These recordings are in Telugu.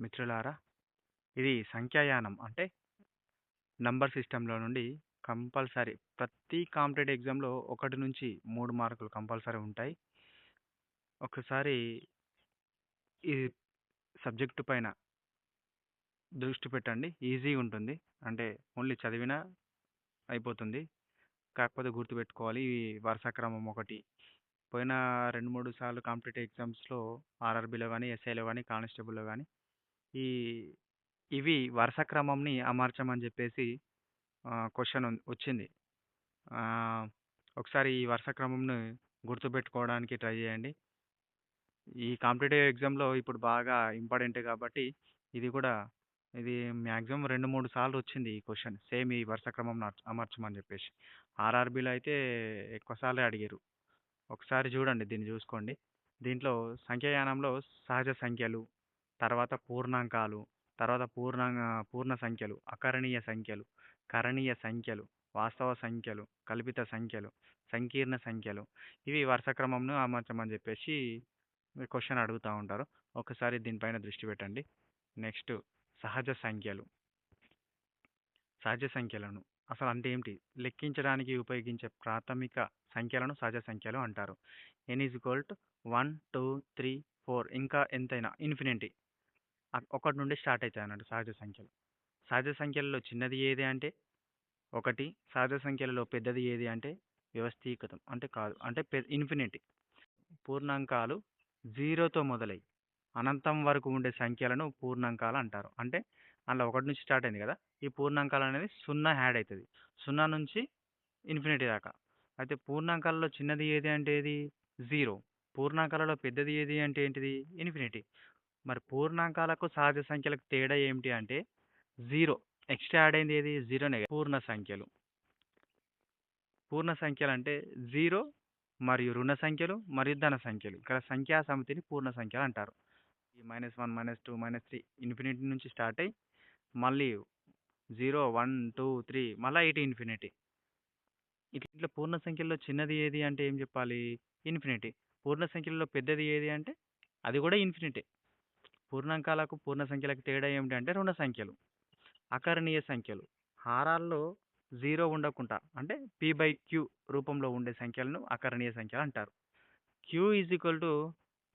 మిత్రులారా ఇది సంఖ్యాయానం. అంటే నంబర్ సిస్టంలో నుండి కంపల్సరీ ప్రతి కాంపిటేటివ్ ఎగ్జామ్లో ఒకటి నుంచి మూడు మార్కులు కంపల్సరీ ఉంటాయి. ఒకసారి ఈ సబ్జెక్టు పైన దృష్టి పెట్టండి. ఈజీగా ఉంటుంది. అంటే ఓన్లీ చదివినా అయిపోతుంది. కాకపోతే గుర్తుపెట్టుకోవాలి. ఈ వరుస క్రమం ఒకటి. పోయిన రెండు మూడు సార్లు కాంపిటేటివ్ ఎగ్జామ్స్లో ఆర్ఆర్బీలో కానీ ఎస్ఐలో కానీ కానిస్టేబుల్లో కానీ ఈ ఇవి వరుస క్రమంని అమర్చమని చెప్పేసి క్వశ్చన్ వచ్చింది. ఒకసారి ఈ వరుస క్రమంని గుర్తుపెట్టుకోవడానికి ట్రై చేయండి. ఈ కాంపిటేటివ్ ఎగ్జామ్లో ఇప్పుడు బాగా ఇంపార్టెంట్ కాబట్టి ఇది కూడా ఇది మ్యాక్సిమం రెండు మూడు సార్లు వచ్చింది ఈ క్వశ్చన్. సేమ్ ఈ వరుస క్రమం అమర్చమని చెప్పేసి. ఆర్ఆర్బీలో అయితే ఎక్కువసార్లు అడిగారు. ఒకసారి చూడండి దీన్ని చూసుకోండి. దీంట్లో సంఖ్యాయానంలో సహజ సంఖ్యలు తర్వాత పూర్ణాంకాలు తర్వాత పూర్ణాంగ పూర్ణ సంఖ్యలు అకరణీయ సంఖ్యలు కరణీయ సంఖ్యలు వాస్తవ సంఖ్యలు కల్పిత సంఖ్యలు సంకీర్ణ సంఖ్యలు. ఇవి వరుస క్రమంను అమర్చమని చెప్పేసి క్వశ్చన్ అడుగుతూ ఉంటారు. ఒకసారి దీనిపైన దృష్టి పెట్టండి. నెక్స్ట్ సహజ సంఖ్యలు. సహజ సంఖ్యలను అసలు అంటే ఏమిటి? లెక్కించడానికి ఉపయోగించే ప్రాథమిక సంఖ్యలను సహజ సంఖ్యలు అంటారు. N is equal to one two three four ఇంకా ఎంతైనా ఇన్ఫినిటీ ఒకటి నుండి స్టార్ట్ అవుతాయి అన్నట్టు సహజ సంఖ్యలు. సహజ సంఖ్యలలో చిన్నది ఏది అంటే ఒకటి సహజ సంఖ్యలలో పెద్దది ఏది అంటే వ్యవస్థీకృతం అంటే కాదు అంటే ఇన్ఫినిటీ. పూర్ణాంకాలు జీరోతో మొదలై అనంతం వరకు ఉండే సంఖ్యలను పూర్ణాంకాలు అంటారు. అంటే అందులో ఒకటి నుంచి స్టార్ట్ అయింది కదా ఈ పూర్ణాంకాలు అనేది సున్నా యాడ్ అవుతుంది సున్నా నుంచి ఇన్ఫినిటీ దాకా. అయితే పూర్ణాంకాలలో చిన్నది ఏది అంటే ఏది? జీరో. పూర్ణాంకాలలో పెద్దది ఏది అంటే ఏంటిది? ఇన్ఫినిటీ. మరి పూర్ణాంకాలకు సహజ సంఖ్యలకు తేడా ఏమిటి అంటే జీరో. ఎక్స్ట్రా యాడ్ అయింది ఏది? జీరోనే పూర్ణ సంఖ్యలు. పూర్ణ సంఖ్యలు అంటే జీరో మరియు రుణ సంఖ్యలు మరియు ధన సంఖ్యలు. ఇక్కడ సంఖ్యా సమితిని పూర్ణ సంఖ్యలు అంటారు. ఈ minus one minus two minus three infinity నుంచి స్టార్ట్ అయ్యి మళ్ళీ జీరో వన్ టూ త్రీ మళ్ళీ ఎయిట్ ఇన్ఫినిటీ ఇట్లా పూర్ణ సంఖ్యలో చిన్నది ఏది అంటే ఏం చెప్పాలి? ఇన్ఫినిటీ పూర్ణ సంఖ్యలో పెద్దది ఏది అంటే అది కూడా ఇన్ఫినిటీ పూర్ణాంకాలకు పూర్ణ సంఖ్యలకు తేడా ఏమిటి అంటే రుణ సంఖ్యలు. అకరణీయ సంఖ్యలు. హారాల్లో జీరో ఉండకుండా అంటే పీ బై క్యూ రూపంలో ఉండే సంఖ్యలను అకరణీయ సంఖ్యలు అంటారు. Q is equal to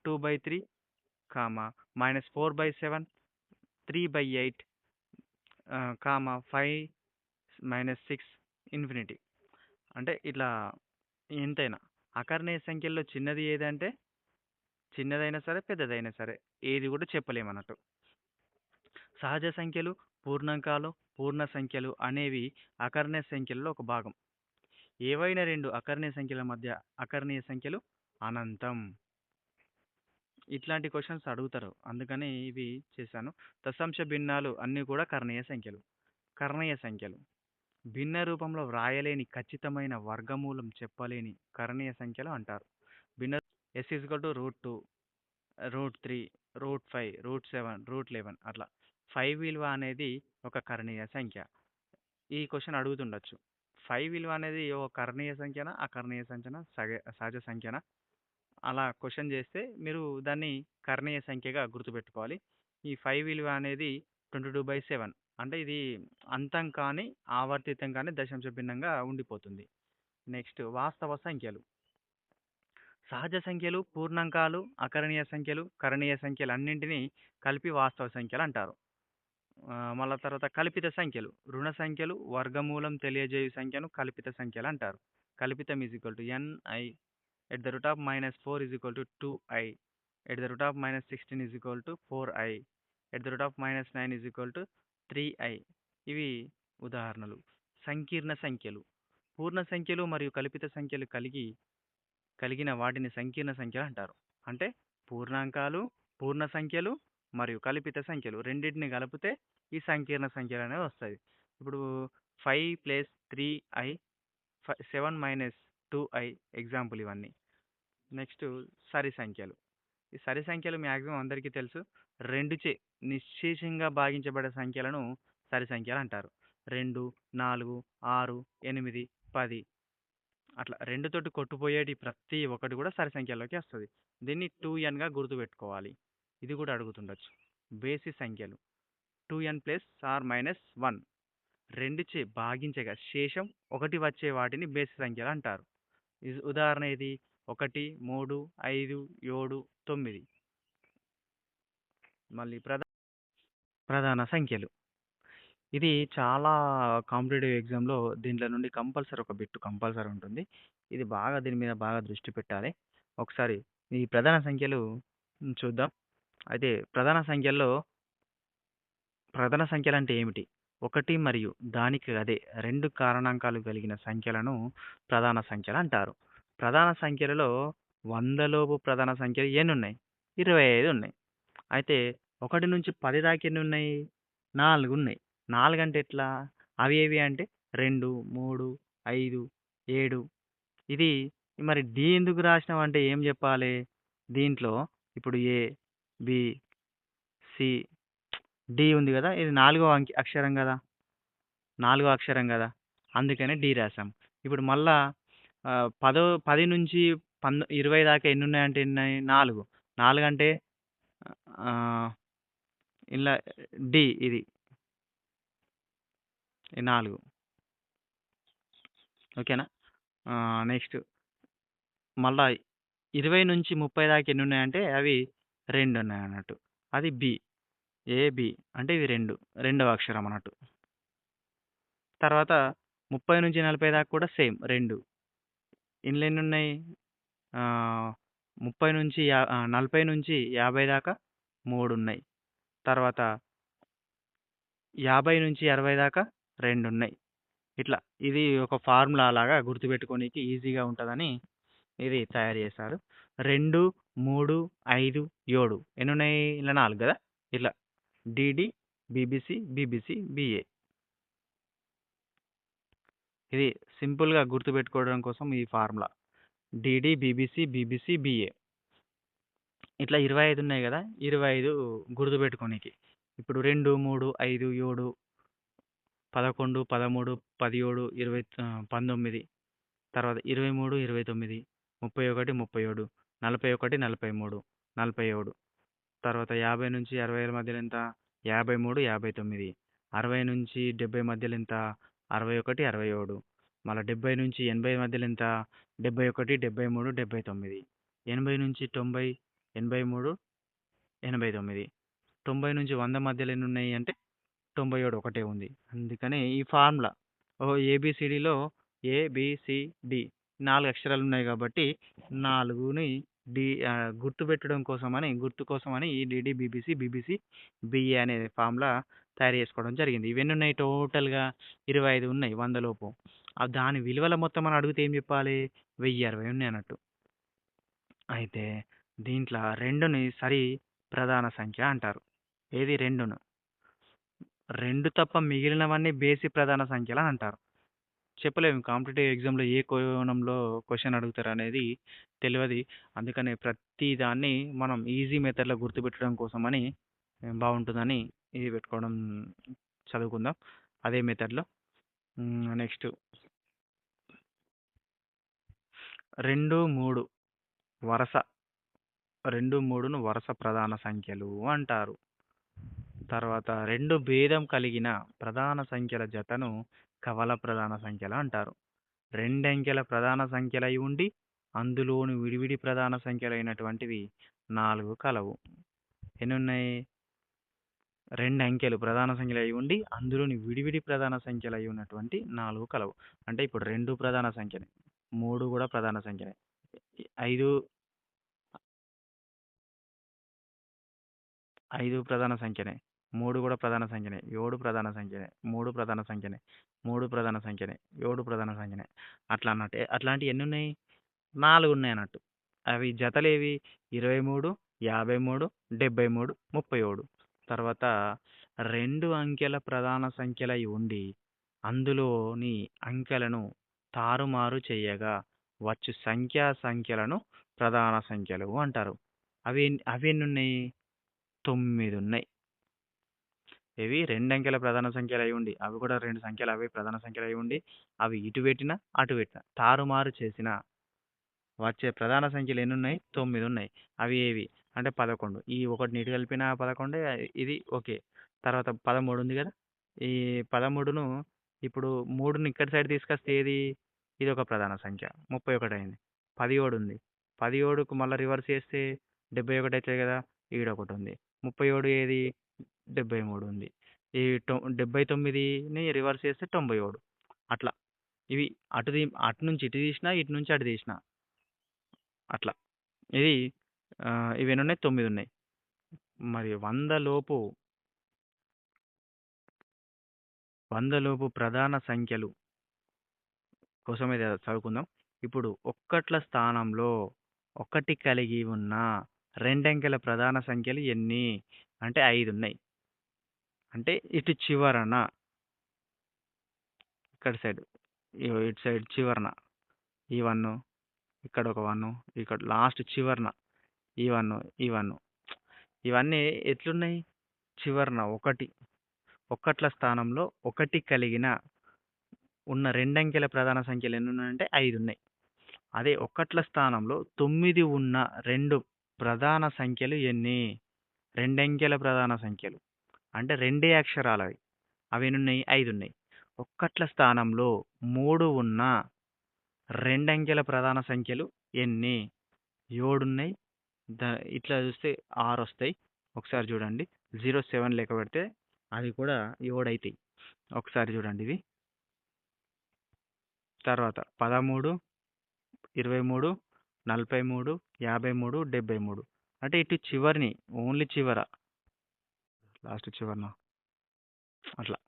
two by three comma minus four by seven three by eight comma five minus six infinity అంటే ఇట్లా ఎంతైనా. అకరణీయ సంఖ్యల్లో చిన్నది ఏదంటే చిన్నదైనా సరే పెద్దదైనా సరే ఏది కూడా చెప్పలేమన్నట్టు. సహజ సంఖ్యలు పూర్ణాంకాలు పూర్ణ సంఖ్యలు అనేవి అకర్ణీయ సంఖ్యలలో ఒక భాగం. ఏవైనా రెండు అకర్ణీయ సంఖ్యల మధ్య అకర్ణీయ సంఖ్యలు అనంతం. ఇట్లాంటి క్వశ్చన్స్ అడుగుతారు. అందుకని ఇవి చేశాను. దశాంశ భిన్నాలు అన్నీ కూడా కర్ణీయ సంఖ్యలు. కర్ణీయ సంఖ్యలు. భిన్న రూపంలో వ్రాయలేని ఖచ్చితమైన వర్గమూలం చెప్పలేని కర్ణీయ సంఖ్యలు అంటారు. S is equal to root two root three root five root seven root eleven అట్లా. ఫైవ్ విలువ అనేది ఒక కర్ణీయ సంఖ్య. ఈ క్వశ్చన్ అడుగుతుండొచ్చు. ఫైవ్ విలువ అనేది ఒక కర్ణీయ సంఖ్యనా అకర్ణీయ సంఖ్యనా సగ సహజ సంఖ్యనా? అలా క్వశ్చన్ చేస్తే మీరు దాన్ని కర్ణీయ సంఖ్యగా గుర్తుపెట్టుకోవాలి. ఈ ఫైవ్ విలువ అనేది ట్వంటీ టూ బై సెవెన్ అంటే ఇది అంతం కానీ ఆవర్తితం కానీ దశాంశ భిన్నంగా ఉండిపోతుంది. నెక్స్ట్ వాస్తవ సంఖ్యలు. సహజ సంఖ్యలు పూర్ణాంకాలు అకరణీయ సంఖ్యలు కరణీయ సంఖ్యలు అన్నింటినీ కలిపి వాస్తవ సంఖ్యలు అంటారు. మళ్ళా తర్వాత కల్పిత సంఖ్యలు రుణ సంఖ్యలు వర్గమూలం తెలియజేయు సంఖ్యను కల్పిత సంఖ్యలు అంటారు. కల్పితం is equal to N I at the root of minus four is equal to two I at the root of minus sixteen is equal to four I at the root of minus nine is equal to three I ఇవి ఉదాహరణలు. సంకీర్ణ సంఖ్యలు. పూర్ణ సంఖ్యలు మరియు కల్పిత సంఖ్యలు కలిగి కలిగిన వాటిని సంకీర్ణ సంఖ్యలు అంటారు. అంటే పూర్ణాంకాలు పూర్ణ సంఖ్యలు మరియు కల్పిత సంఖ్యలు రెండింటిని కలిపితే ఈ సంకీర్ణ సంఖ్యలు అనేది వస్తుంది ఇప్పుడు five plus three i seven minus two i example ఇవన్నీ. నెక్స్ట్ సరి సంఖ్యలు. ఈ సరి సంఖ్యలు మ్యాక్సిమం అందరికీ తెలుసు. రెండుచే నిశ్శేషంగా భాగించబడే సంఖ్యలను సరి సంఖ్యలు అంటారు. రెండు నాలుగు ఆరు ఎనిమిది పది అట్లా రెండుతోటి కొట్టుపోయేటి ప్రతి ఒక్కటి కూడా సరి సంఖ్యలోకి వస్తుంది. దీన్ని టూ ఎన్గా గుర్తుపెట్టుకోవాలి. ఇది కూడా అడుగుతుండొచ్చు. బేసి సంఖ్యలు. Two n plus or minus one. రెండుచే భాగించగా శేషం ఒకటి వచ్చే వాటిని బేసి సంఖ్యలు అంటారు. ఇది ఉదాహరణ ఇది ఒకటి మూడు ఐదు ఏడు తొమ్మిది. మళ్ళీ ప్రధా ప్రధాన సంఖ్యలు. ఇది చాలా కాంపిటేటివ్ ఎగ్జామ్లో దీంట్లో నుండి కంపల్సరీ ఒక బిట్టు కంపల్సరీ ఉంటుంది. ఇది బాగా దీని మీద బాగా దృష్టి పెట్టాలి. ఒకసారి ఈ ప్రధాన సంఖ్యలు చూద్దాం. అయితే ప్రధాన సంఖ్యల్లో ప్రధాన సంఖ్యలు అంటే ఏమిటి? ఒకటి మరియు దానికి అదే రెండు కారణాంకాలు కలిగిన సంఖ్యలను ప్రధాన సంఖ్యలు అంటారు. ప్రధాన సంఖ్యలలో వందలోపు ప్రధాన సంఖ్యలు ఎన్ని ఉన్నాయి? ఇరవై ఐదు ఉన్నాయి. అయితే ఒకటి నుంచి పది దాకా ఎన్ని ఉన్నాయి? నాలుగు ఉన్నాయి. నాలుగు అంటే ఎట్లా? అవి ఏవి అంటే రెండు మూడు ఐదు ఏడు. ఇది మరి డి ఎందుకు రాసినాం అంటే ఏం చెప్పాలి? దీంట్లో ఇప్పుడు ఏ బి సి డి ఉంది కదా? ఇది నాలుగో అంకి అక్షరం కదా? నాలుగో అక్షరం కదా? అందుకనే డి రాసాం. ఇప్పుడు మళ్ళా పదో పది నుంచి పంద ఇరవై దాకా ఎన్ని ఉన్నాయంటే ఎన్ని ఉన్నాయి? నాలుగు. నాలుగు అంటే ఇలా డి ఇది. ఈ నాలుగు. ఓకేనా? నెక్స్ట్. మళ్ళా ఇరవై నుంచి ముప్పై దాకా ఎన్ని ఉన్నాయంటే అవి రెండు ఉన్నాయి అన్నట్టు. అది బి. ఏ అంటే ఇవి రెండు. రెండవ అక్షరం అన్నట్టు. తర్వాత ముప్పై నుంచి నలభై దాకా కూడా సేమ్ రెండు. ఇందులో ఎన్ని ఉన్నాయి? ముప్పై నుంచి యా నలభై నుంచి యాభై దాకా మూడు ఉన్నాయి. తర్వాత యాభై నుంచి అరవై దాకా రెండు ఉన్నాయి ఇట్లా ఇది ఒక ఫార్ములా లాగా గుర్తుపెట్టుకోనికి ఈజీగా ఉంటుందని ఇది తయారు చేశారు. రెండు మూడు ఐదు ఏడు ఎన్ని ఉన్నాయి ఇలా నాలుగు కదా? ఇట్లా డిడి బీబీసీ బీబీసీ బిఏ. ఇది సింపుల్గా గుర్తుపెట్టుకోవడం కోసం ఈ formula. DD BBC BBC BA. ఇట్లా ఇరవై ఐదు ఉన్నాయి కదా? ఇరవై ఐదు గుర్తుపెట్టుకోనికి. ఇప్పుడు రెండు మూడు ఐదు ఏడు పదకొండు పదమూడు పదిహేడు ఇరవై పంతొమ్మిది. తర్వాత ఇరవై మూడు ఇరవై తొమ్మిది. ముప్పై ఒకటి ముప్పై ఏడు. నలభై ఒకటి నలభై మూడు. నలభై ఏడు. తర్వాత యాభై నుంచి అరవై ఏళ్ళ మధ్యలో ఎంత? యాభై మూడు యాభై తొమ్మిది. అరవై నుంచి డెబ్బై మధ్యలో ఎంత? అరవై ఒకటి అరవై ఏడు. మళ్ళీ డెబ్బై నుంచి ఎనభై మధ్యలో ఎంత? డెబ్బై ఒకటి డెబ్బై మూడు డెబ్బై తొమ్మిది. ఎనభై నుంచి తొంభై ఎనభై మూడు ఎనభై తొమ్మిది. తొంభై నుంచి వంద మధ్యలో ఎన్ని ఉన్నాయి అంటే తొంభై ఏడు ఒకటే ఉంది. అందుకనే ఈ ఫార్ములా ఓ ఏబిసిడిలో ఏబిసిడి నాలుగు అక్షరాలు ఉన్నాయి కాబట్టి నాలుగుని డి ఆ, గుర్తుపెట్టడం కోసమని గుర్తు కోసమని ఈ డిడి బీబీసీ బీబీసీ బిఏ అనే ఫామ్లా తయారు చేసుకోవడం జరిగింది. ఇవన్నీ ఉన్నాయి టోటల్గా ఇరవై ఐదు ఉన్నాయి వందలోపు ఆ దాని విలువల మొత్తం మనం అడిగితే ఏం చెప్పాలి? వెయ్యి అరవై ఉన్నాయి అన్నట్టు. అయితే దీంట్లో రెండుని సరి ప్రధాన సంఖ్య అంటారు. ఏది? రెండును. రెండు తప్ప మిగిలినవన్నీ బేసి ప్రధాన సంఖ్యలు అని అంటారు. చెప్పలేము. కాంపిటేటివ్ ఎగ్జామ్లో ఏ కోణంలో క్వశ్చన్ అడుగుతారు అనేది తెలియదు అందుకని ప్రతి దాన్ని మనం ఈజీ మెథడ్లో గుర్తుపెట్టడం కోసమని ఆ, బాగుంటుందని ఇది పెట్టుకోవడం చదువుకుందాం. అదే మెథడ్లో. నెక్స్ట్. రెండు మూడు వరస. రెండు మూడును వరుస ప్రధాన సంఖ్యలు అంటారు. తర్వాత రెండు భేదం కలిగిన ప్రధాన సంఖ్యల జతను కవల ప్రధాన సంఖ్యలు అంటారు. రెండంకెల ప్రధాన సంఖ్యలై ఉండి అందులోని విడివిడి ప్రధాన సంఖ్యలైనటువంటివి నాలుగు కలవు. ఎన్నున్నాయి? రెండు అంకెలు ప్రధాన సంఖ్యలు అయి ఉండి అందులోని విడివిడి ప్రధాన సంఖ్యలు అయి ఉన్నటువంటి నాలుగు కలవు. అంటే ఇప్పుడు రెండు ప్రధాన సంఖ్యలే. మూడు కూడా ప్రధాన సంఖ్యనే ఐదు ఐదు ప్రధాన సంఖ్యనే మూడు కూడా ప్రధాన సంఖ్యనే. ఏడు ప్రధాన సంఖ్యనే. మూడు ప్రధాన సంఖ్యనే. మూడు ప్రధాన సంఖ్యనే. ఏడు ప్రధాన సంఖ్యనే. అట్లా అన్నట్టు. అట్లాంటివి ఎన్ని ఉన్నాయి? నాలుగు ఉన్నాయి అన్నట్టు. అవి జతలేవి ఇరవై మూడు యాభై మూడు డెబ్బై మూడు ముప్పై ఏడు. తర్వాత రెండు అంకెల ప్రధాన సంఖ్యలై ఉండి అందులోని అంకెలను తారుమారు చేయగా వచ్చు సంఖ్యా సంఖ్యలను ప్రధాన సంఖ్యలు అంటారు. అవి అవి ఎన్ని ఉన్నాయి? తొమ్మిది ఉన్నాయి. ఇవి రెండు అంకెల ప్రధాన సంఖ్యలు అయి ఉండి అవి కూడా రెండు సంఖ్యలు అవి ప్రధాన సంఖ్యలు అయి ఉండి అవి ఇటు పెట్టినా అటు పెట్టినా తారుమారు చేసిన వచ్చే ప్రధాన సంఖ్యలు ఎన్ని ఉన్నాయి తొమ్మిది ఉన్నాయి అవి ఏవి? అంటే పదకొండు. ఈ ఒకటి ఇటు కలిపిన పదకొండే ఇది ఓకే. తర్వాత పదమూడు ఉంది కదా? ఈ పదమూడును ఇప్పుడు మూడుని ఇక్కడి సైడ్ తీసుకొస్తే ఏది? ఇది ఒక ప్రధాన సంఖ్య. ముప్పై ఒకటి అయింది. పదిహేడు ఉంది. పదిహేడుకు మళ్ళీ రివర్స్ చేస్తే డెబ్బై ఒకటి అవుతుంది కదా? ఈడ ఒకటి ఉంది. ముప్పై ఏడు ఏది? డెబ్బై మూడు ఉంది. ఈ టొ డెబ్బై తొమ్మిదిని రివర్స్ చేస్తే తొంభై ఏడు అట్లా. ఇవి అటు తీ అటు నుంచి ఇటు తీసిన ఇటు నుంచి అటు తీసిన. అట్లా. ఇది ఇవి ఎన్ని ఉన్నాయి తొమ్మిది ఉన్నాయి మరి వందలోపు వందలోపు ప్రధాన సంఖ్యలు కోసం చదువుకుందాం. ఇప్పుడు ఒక్కట్ల స్థానంలో ఒకటి కలిగి ఉన్న రెండంకెల ప్రధాన సంఖ్యలు ఎన్ని? అంటే ఐదు ఉన్నాయి అంటే ఇటు చివరన. ఇక్కడ సైడ్. ఇటు సైడ్ చివరన. ఈ వన్. ఇక్కడ ఒక వన్. ఇక్కడ లాస్ట్ చివరన. ఈ వన్ ఈ వన్. ఇవన్నీ ఎట్లున్నాయి? చివరన ఒకటి. ఒక్కట్ల స్థానంలో ఒకటి కలిగిన ఉన్న రెండంకెల ప్రధాన సంఖ్యలు ఎన్ని ఉన్నాయంటే ఐదు ఉన్నాయి అదే ఒక్కట్ల స్థానంలో తొమ్మిది ఉన్న రెండు ప్రధాన సంఖ్యలు ఎన్ని? రెండంకెల ప్రధాన సంఖ్యలు. అంటే రెండే అక్షరాలు అవి అవి ఉన్నాయి ఐదు ఉన్నాయి ఒక్కట్ల స్థానంలో మూడు ఉన్న రెండంకెల ప్రధాన సంఖ్యలు ఎన్ని? ఏడున్నాయి. ద దా ఇట్లా చూస్తే ఆరు వస్తాయి ఒకసారి చూడండి. జీరో సెవెన్ లెక్క పెడితే అవి కూడా ఏడు అవుతాయి ఒకసారి చూడండి ఇవి తర్వాత పదమూడు ఇరవై మూడు నలభై మూడు యాభై మూడు డెబ్బై మూడు అంటే ఇటు చివరిని ఓన్లీ చివర. లాస్ట్ చివరిన. అట్లా.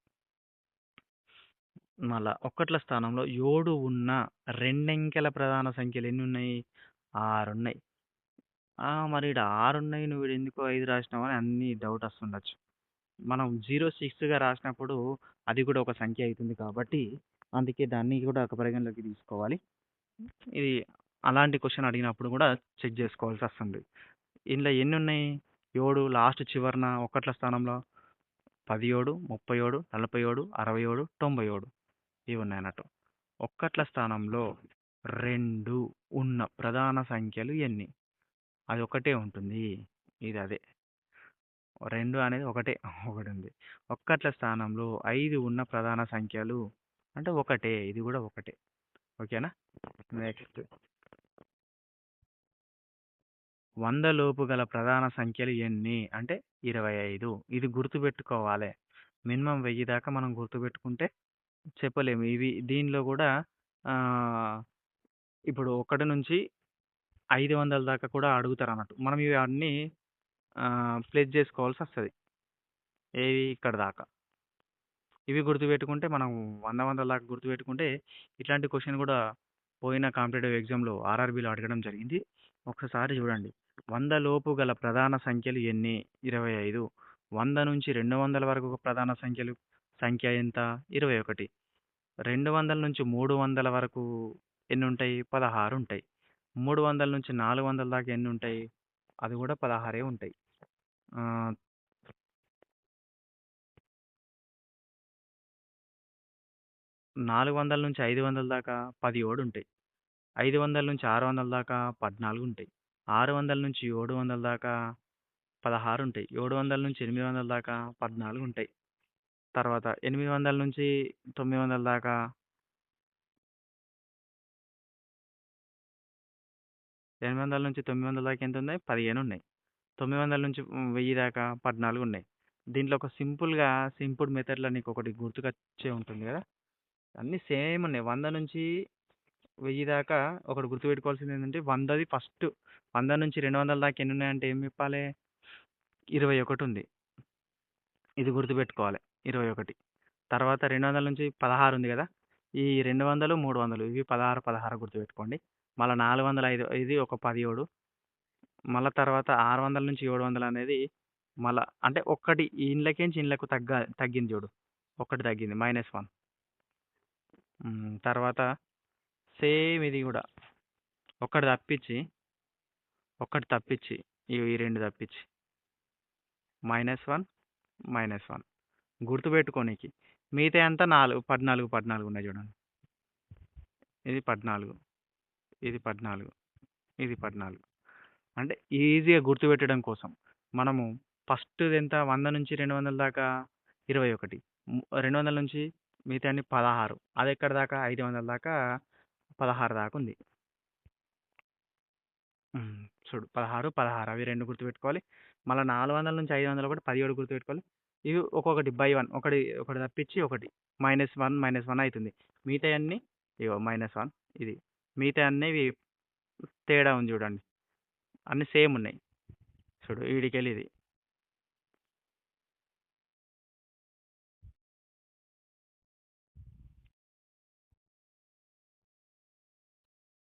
మళ్ళా ఒక్కట్ల స్థానంలో ఏడు ఉన్న రెండంకెల ప్రధాన సంఖ్యలు ఎన్ని ఉన్నాయి ఆరు ఉన్నాయి మరి ఇక్కడ ఆరు ఉన్నాయి నువ్వు ఈడ ఎందుకు ఐదు రాసినావు అని అన్ని డౌట్ వస్తుండొచ్చు. మనం జీరో సిక్స్గా రాసినప్పుడు అది కూడా ఒక సంఖ్య అవుతుంది కాబట్టి అందుకే దాన్ని కూడా ఒక పరిగణలోకి తీసుకోవాలి. ఇది అలాంటి క్వశ్చన్ అడిగినప్పుడు కూడా చెక్ చేసుకోవాల్సి వస్తుంది. ఇందులో ఎన్ని ఉన్నాయి ఏడు లాస్ట్ చివరన ఒకట్ల స్థానంలో పదిహేడు ముప్పై ఏడు నలభై ఏడు అరవై ఏడు తొంభై ఏడు ఇవి ఉన్నాయి అన్నట్టు ఒక్కట్ల స్థానంలో రెండు ఉన్న ప్రధాన సంఖ్యలు ఎన్ని? అది ఒకటే ఉంటుంది. ఇది అదే. రెండు అనేది ఒకటే. ఒకటి ఉంది. ఒక్కట్ల స్థానంలో ఐదు ఉన్న ప్రధాన సంఖ్యలు అంటే ఒకటే. ఇది కూడా ఒకటే. ఓకేనా? నెక్స్ట్. వంద లోపు గల ప్రధాన సంఖ్యలు ఎన్ని? అంటే ఇరవై ఐదు. ఇది గుర్తుపెట్టుకోవాలి. మినిమం వెయ్యి దాకా మనం గుర్తుపెట్టుకుంటే చెప్పలేము. ఇవి దీనిలో కూడా ఇప్పుడు ఒకటి నుంచి ఐదు వందల దాకా కూడా అడుగుతారు అన్నట్టు మనం ఇవి అన్నీ ప్లేస్ చేసుకోవాల్సి వస్తుంది. ఏవి ఇక్కడ దాకా? ఇవి గుర్తుపెట్టుకుంటే మనం వంద వందల దాకా గుర్తుపెట్టుకుంటే ఇట్లాంటి క్వశ్చన్ కూడా పోయిన కాంపిటేటివ్ ఎగ్జామ్లో ఆర్ఆర్బీలో అడగడం జరిగింది. ఒకసారి చూడండి. వంద లోపు గల ప్రధాన సంఖ్యలు ఎన్ని? ఇరవై ఐదు. వంద నుంచి రెండు వందల వరకు ప్రధాన సంఖ్యలు సంఖ్య ఎంత? ఇరవై ఒకటి. రెండు వందల నుంచి మూడు వందల వరకు ఎన్ని ఉంటాయి? పదహారు ఉంటాయి. మూడు వందల నుంచి నాలుగు వందల దాకా ఎన్ని ఉంటాయి? అది కూడా పదహారే ఉంటాయి. నాలుగు వందల నుంచి ఐదు వందల దాకా పదిహేడు ఉంటాయి. ఐదు వందల నుంచి ఆరు వందల దాకా పద్నాలుగు ఉంటాయి. ఆరు వందల నుంచి ఏడు వందల దాకా పదహారు ఉంటాయి. ఏడు వందల నుంచి ఎనిమిది వందల దాకా పద్నాలుగు ఉంటాయి. తర్వాత ఎనిమిది వందల నుంచి తొమ్మిది వందల దాకా ఎనిమిది వందల నుంచి తొమ్మిది వందల దాకా ఎంత ఉన్నాయి? పదిహేను ఉన్నాయి. తొమ్మిది వందల నుంచి వెయ్యి దాకా పద్నాలుగు ఉన్నాయి. దీంట్లో ఒక సింపుల్గా సింపుల్ మెథడ్లో నీకు ఒకటి గుర్తుకొచ్చే ఉంటుంది కదా? అన్నీ సేమ్ ఉన్నాయి. వంద నుంచి వెయ్యి దాకా ఒకటి గుర్తుపెట్టుకోవాల్సింది ఏంటంటే వందది ఫస్ట్. వంద నుంచి రెండు వందల దాకా ఎన్ని ఉన్నాయంటే ఏం చెప్పాలి? ఇరవై ఒకటి ఉంది. ఇది గుర్తుపెట్టుకోవాలి. ఇరవై ఒకటి. తర్వాత రెండు వందల నుంచి పదహారు ఉంది కదా? ఈ రెండు వందలు మూడు వందలు. ఇవి పదహారు పదహారు గుర్తుపెట్టుకోండి. మళ్ళీ నాలుగు వందల ఐదు ఇది ఒక పదిహేడు. మళ్ళీ తర్వాత ఆరు వందల నుంచి ఏడు వందలు అనేది మళ్ళీ అంటే ఒక్కటి ఇండ్లకేంచి ఇండ్లకు తగ్గ తగ్గింది చూడు. ఒకటి తగ్గింది మైనస్ వన్. తర్వాత సేమ్ ఇది కూడా. ఒకటి తప్పించి ఒకటి తప్పించి ఈ రెండు తప్పించి. Minus one minus one. గుర్తుపెట్టుకోనికి మిగతా అంతా నాలుగు పద్నాలుగు పద్నాలుగు ఉన్నాయి చూడండి. ఇది పద్నాలుగు. ఇది పద్నాలుగు. ఇది పద్నాలుగు. అంటే ఈజీగా గుర్తుపెట్టడం కోసం మనము ఫస్ట్ది ఎంత? వంద నుంచి రెండు వందల దాకా? ఇరవై ఒకటి. రెండు వందల నుంచి మిగతా అన్ని పదహారు. అది ఎక్కడ దాకా? ఐదు వందల దాకా పదహారు దాకా ఉంది. చూడు పదహారు పదహారు అవి రెండు గుర్తుపెట్టుకోవాలి. మళ్ళీ నాలుగు వందల నుంచి ఐదు వందలు ఒకటి పదిహేడు గుర్తుపెట్టుకోవాలి. ఇవి ఒక్కొక్కటి బై వన్ ఒకటి ఒకటి తప్పించి ఒకటి. మైనస్ వన్ మైనస్ వన్ అవుతుంది మిగతా అన్ని ఇగో మైనస్ వన్ ఇది. మిగతా అన్ని ఇవి తేడా ఉంది చూడండి. అన్ని సేమ్ ఉన్నాయి. చూడు వీడికెళ్ళి ఇది.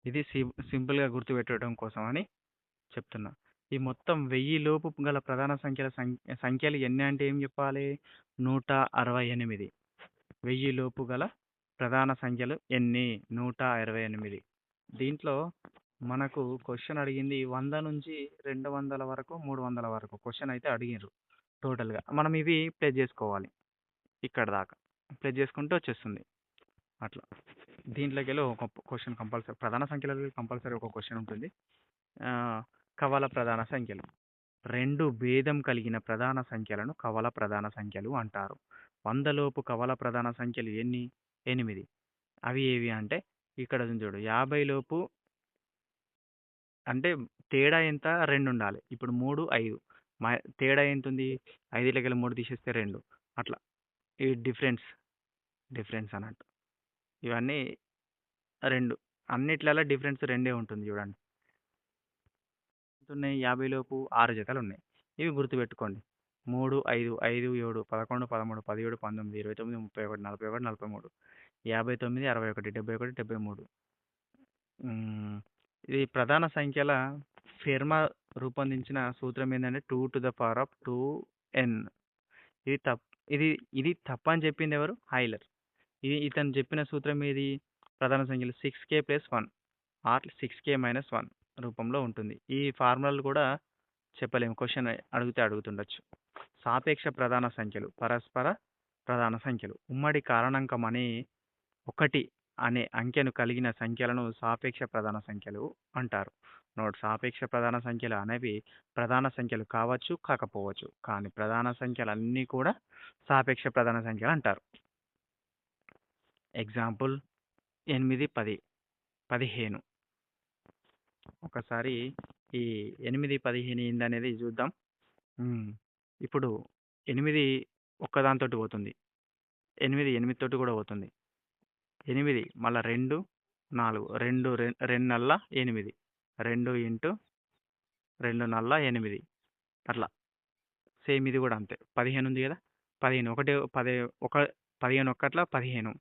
ఇది సి- సింపుల్గా గుర్తుపెట్టడం కోసం అని చెప్తున్నా. ఈ మొత్తం వెయ్యి లోపు గల ప్రధాన సంఖ్యల సంఖ్య సంఖ్యలు ఎన్ని అంటే ఏం చెప్పాలి? నూట అరవై ఎనిమిది. వెయ్యి లోపు గల ప్రధాన సంఖ్యలు ఎన్ని? నూట ఇరవై ఎనిమిది. దీంట్లో మనకు క్వశ్చన్ అడిగింది వంద నుంచి రెండు వందల వరకు మూడు వందల వరకు క్వశ్చన్ అయితే అడిగిర్రు టోటల్గా మనం ఇవి ప్లే చేసుకోవాలి. ఇక్కడ దాకా. ప్లే చేసుకుంటే వచ్చేస్తుంది. అట్లా. దీంట్లోకి వెళ్ళి ఒక క్వశ్చన్ కంపల్సరీ ప్రధాన సంఖ్యలలో కంపల్సరీ ఒక క్వశ్చన్ ఉంటుంది. కవల ప్రధాన సంఖ్యలు. రెండు భేదం కలిగిన ప్రధాన సంఖ్యలను కవల ప్రధాన సంఖ్యలు అంటారు. వందలోపు కవల ప్రధాన సంఖ్యలు ఎన్ని? ఎనిమిది. అవి ఏవి అంటే ఇక్కడ చూడు యాభై లోపు అంటే తేడా ఎంత? రెండు ఉండాలి. ఇప్పుడు మూడు ఐదు. మా తేడా ఏంటుంది ఉంది మూడు తీసేస్తే రెండు. అట్లా. ఈ డిఫరెన్స్ డిఫరెన్స్ అన్నట్టు. ఇవన్నీ రెండు. అన్నిట్లలో డిఫరెన్స్ రెండే ఉంటుంది చూడండి. ఉన్నాయి యాభై లోపు ఆరు జతలు ఉన్నాయి. ఇవి గుర్తుపెట్టుకోండి. మూడు ఐదు ఐదు ఏడు పదకొండు పదమూడు పదిహేడు పంతొమ్మిది ఇరవై తొమ్మిది ముప్పై ఒకటి నలభై ఒకటి నలభై మూడు యాభై తొమ్మిది అరవై ఒకటి డెబ్బై ఒకటి డెబ్బై మూడు. ఇది ప్రధాన సంఖ్యల ఫెర్మా రూపొందించిన సూత్రం ఏంటంటే two to the power of two n. ఇది తప్ ఇది ఇది తప్ప అని చెప్పింది ఎవరు? హైలర్. ఇది ఇతను చెప్పిన సూత్రం ఏది? ప్రధాన సంఖ్యలు six k plus one or six k minus one రూపంలో ఉంటుంది. ఈ ఫార్ములాలు కూడా చెప్పలేము. క్వశ్చన్ అడిగితే అడుగుతుండొచ్చు. సాపేక్ష ప్రధాన సంఖ్యలు పరస్పర ప్రధాన సంఖ్యలు. ఉమ్మడి కారణాంకం అనే ఒకటి అనే అంకెను కలిగిన సంఖ్యలను సాపేక్ష ప్రధాన సంఖ్యలు అంటారు. నోట్ సాపేక్ష ప్రధాన సంఖ్యలు అనేవి ప్రధాన సంఖ్యలు కావచ్చు కాకపోవచ్చు. కానీ ప్రధాన సంఖ్యలు అన్నీ కూడా సాపేక్ష ప్రధాన సంఖ్యలు అంటారు. ఎగ్జాంపుల్ ఎనిమిది పది పదిహేను. ఒకసారి ఈ ఎనిమిది పదిహేను ఏందనేది చూద్దాం. ఇప్పుడు ఎనిమిది ఒక్కదాంతో పోతుంది. ఎనిమిది ఎనిమిది తోటి కూడా పోతుంది. ఎనిమిది మళ్ళీ రెండు నాలుగు. రెండు రెం- రెండు నల్ల ఎనిమిది. రెండు ఇంటూ రెండు నల్ల ఎనిమిది. అట్లా. సేమ్ ఇది కూడా అంతే. పదిహేను ఉంది కదా? పదిహేను. ఒకటి పది ఒక పదిహేను ఒక్కట్ల పదిహేను.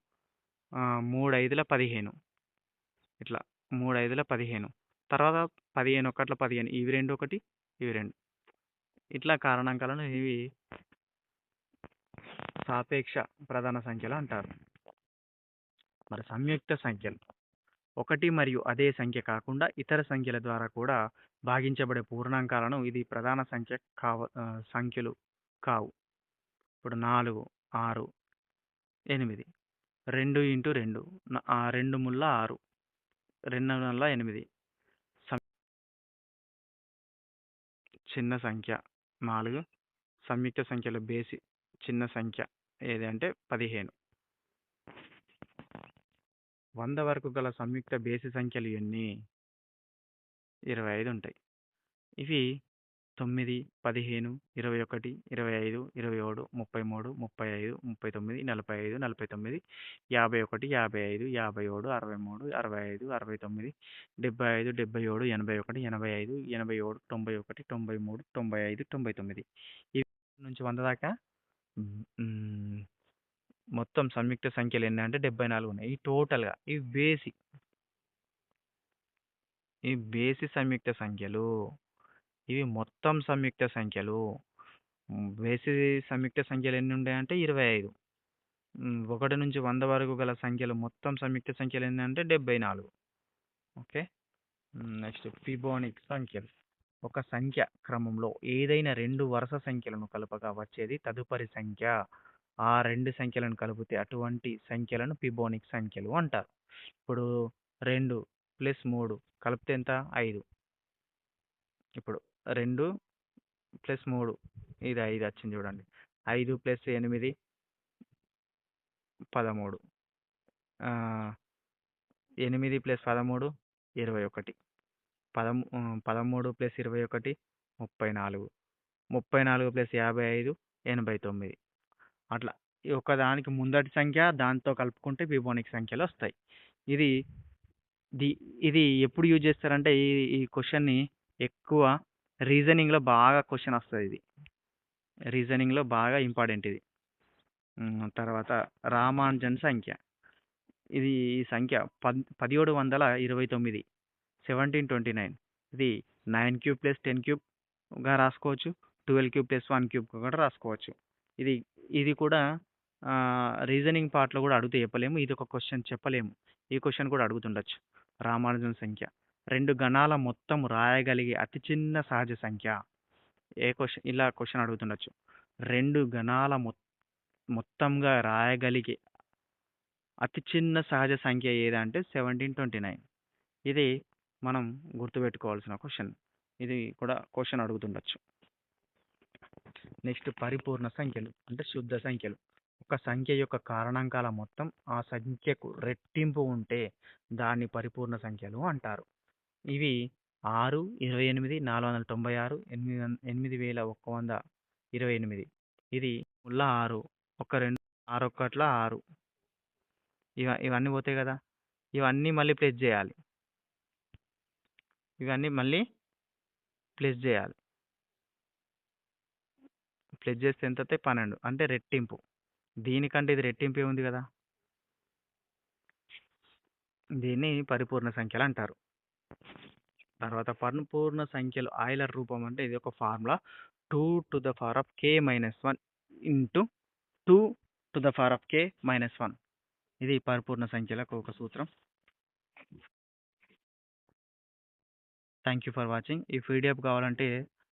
మూడు ఐదుల పదిహేను. ఇట్లా మూడు ఐదుల పదిహేను. తర్వాత పదిహేను ఒకట్ల పదిహేను. ఇవి రెండు ఒకటి ఇవి రెండు. ఇట్లా కారణాంకాలను ఇవి సాపేక్ష ప్రధాన సంఖ్యలు అంటారు. మరి సంయుక్త సంఖ్యలు. ఒకటి మరియు అదే సంఖ్య కాకుండా ఇతర సంఖ్యల ద్వారా కూడా భాగించబడే పూర్ణాంకాలను ఇది ప్రధాన సంఖ్య కావ సంఖ్యలు కావు. ఇప్పుడు నాలుగు ఆరు ఎనిమిది. రెండు ఇంటూ రెండు. ఆ, రెండు ముళ్ళ ఆరు. రెండు నల్ల ఎనిమిది. సం- చిన్న సంఖ్య. నాలుగు. సంయుక్త సంఖ్యల బేసి చిన్న సంఖ్య ఏది అంటే పదిహేను. వంద వరకు గల సంయుక్త బేసి సంఖ్యలు ఎన్ని? ఇరవై ఐదు ఉంటాయి. ఇవి తొమ్మిది పదిహేను ఇరవై ఒకటి ఇరవై ఐదు ఇరవై ఏడు ముప్పై మూడు ముప్పై ఐదు ముప్పై తొమ్మిది నలభై ఐదు నలభై తొమ్మిది యాభై ఒకటి యాభై ఐదు యాభై ఏడు అరవై మూడు అరవై ఐదు అరవై తొమ్మిది డెబ్బై ఐదు డెబ్బై ఏడు ఎనభై ఒకటి ఎనభై ఐదు ఎనభై ఏడు తొంభై ఒకటి తొంభై మూడు తొంభై ఐదు తొంభై తొమ్మిది. ఇవి నుంచి వంద దాకా? మొత్తం సంయుక్త సంఖ్యలు ఎన్ని అంటే డెబ్బై నాలుగు ఉన్నాయి. ఈ టోటల్గా ఈ బేసి ఈ బేసి సంయుక్త సంఖ్యలు ఇవి మొత్తం సంయుక్త సంఖ్యలు. వేసి బేసి సంయుక్త సంఖ్యలు ఎన్ని ఉంటాయంటే ఇరవై ఐదు. ఒకటి నుంచి వంద వరకు గల సంఖ్యలు మొత్తం సంయుక్త సంఖ్యలు ఎన్ని అంటే డెబ్బై నాలుగు. ఓకే? నెక్స్ట్ ఫిబోనిక్ సంఖ్యలు. ఒక సంఖ్య క్రమంలో ఏదైనా రెండు వరుస సంఖ్యలను కలపగా వచ్చేది తదుపరి సంఖ్య. ఆ రెండు సంఖ్యలను కలిపితే అటువంటి సంఖ్యలను ఫిబోనిక్ సంఖ్యలు అంటారు. ఇప్పుడు రెండు ప్లస్ మూడు కలిపితే ఎంత? ఐదు. ఇప్పుడు రెండు ప్లస్ మూడు. ఇది ఐదు వచ్చింది చూడండి. ఐదు ప్లస్ ఎనిమిది పదమూడు. ఎనిమిది ప్లస్ పదమూడు ఇరవై ఒకటి. పదమూ పదమూడు ప్లస్ ఇరవై ఒకటి ముప్పై నాలుగు. ముప్పై నాలుగు ప్లస్ యాభై ఐదు ఎనభై తొమ్మిది. అట్లా ఈ ఒకదానికి ముందటి సంఖ్య దాంతో కలుపుకుంటే బిబోనిక్ సంఖ్యలు వస్తాయి. ఇది ది ఇది ఎప్పుడు యూజ్ చేస్తారంటే ఈ ఈ క్వశ్చన్ని ఎక్కువ రీజనింగ్లో బాగా క్వశ్చన్ వస్తుంది ఇది. రీజనింగ్లో బాగా ఇంపార్టెంట్ ఇది. తర్వాత రామానుజన్ సంఖ్య. ఇది ఈ సంఖ్య పద్ పదిహేడు వందల ఇరవై తొమ్మిది. Seventeen twenty nine. ఇది నైన్ క్యూబ్ ప్లస్ టెన్ క్యూబ్గా రాసుకోవచ్చు. Twelve cube plus one cube కూడా రాసుకోవచ్చు. ఇది ఇది కూడా రీజనింగ్ పార్ట్లో కూడా అడిగితే చెప్పలేము. ఇది ఒక క్వశ్చన్ చెప్పలేము. ఈ క్వశ్చన్ కూడా అడుగుతుండొచ్చు. రామానుజన్ సంఖ్య. రెండు గణాల మొత్తం రాయగలిగే అతి చిన్న సహజ సంఖ్య? ఏ క్వశ్చన్ ఇలా క్వశ్చన్ అడుగుతుండొచ్చు. రెండు గణాల మొ మొత్తంగా రాయగలిగే అతి చిన్న సహజ సంఖ్య ఏదంటే సెవెంటీన్ ట్వంటీ నైన్. ఇది మనం గుర్తుపెట్టుకోవాల్సిన క్వశ్చన్. ఇది కూడా క్వశ్చన్ అడుగుతుండొచ్చు. నెక్స్ట్ పరిపూర్ణ సంఖ్యలు అంటే శుద్ధ సంఖ్యలు. ఒక సంఖ్య యొక్క కారణాంకాల మొత్తం ఆ సంఖ్యకు రెట్టింపు ఉంటే దాన్ని పరిపూర్ణ సంఖ్యలు అంటారు. ఇవి ఆరు ఇరవై ఎనిమిది నాలుగు వందల తొంభై ఆరు ఎనిమిది వం- ఎనిమిది వేల ఒక్క వంద ఇరవై ఎనిమిది. ఇది ముళ్ళ ఆరు ఒక రెండు ఆరు ఒక్కట్ల ఆరు. ఇవ ఇవన్నీ పోతాయి కదా. ఇవన్నీ మళ్ళీ ప్లస్ చేయాలి. ఇవన్నీ మళ్ళీ ప్లస్ చేయాలి. ప్లస్ చేస్తే ఎంత వస్తాయి పన్నెండు. అంటే రెట్టింపు. దీనికంటే ఇది రెట్టింపే ఉంది కదా. దీన్ని పరిపూర్ణ సంఖ్యలు అంటారు. తర్వాత పరిపూర్ణ సంఖ్యలు ఆయిలర్ రూపం అంటే ఇది ఒక formula. Two to the power of k minus one into two to the power of k minus one. ఇది పరిపూర్ణ సంఖ్యలకు ఒక సూత్రం. Thank you for watching. ఈ పీడిఎఫ్ కావాలంటే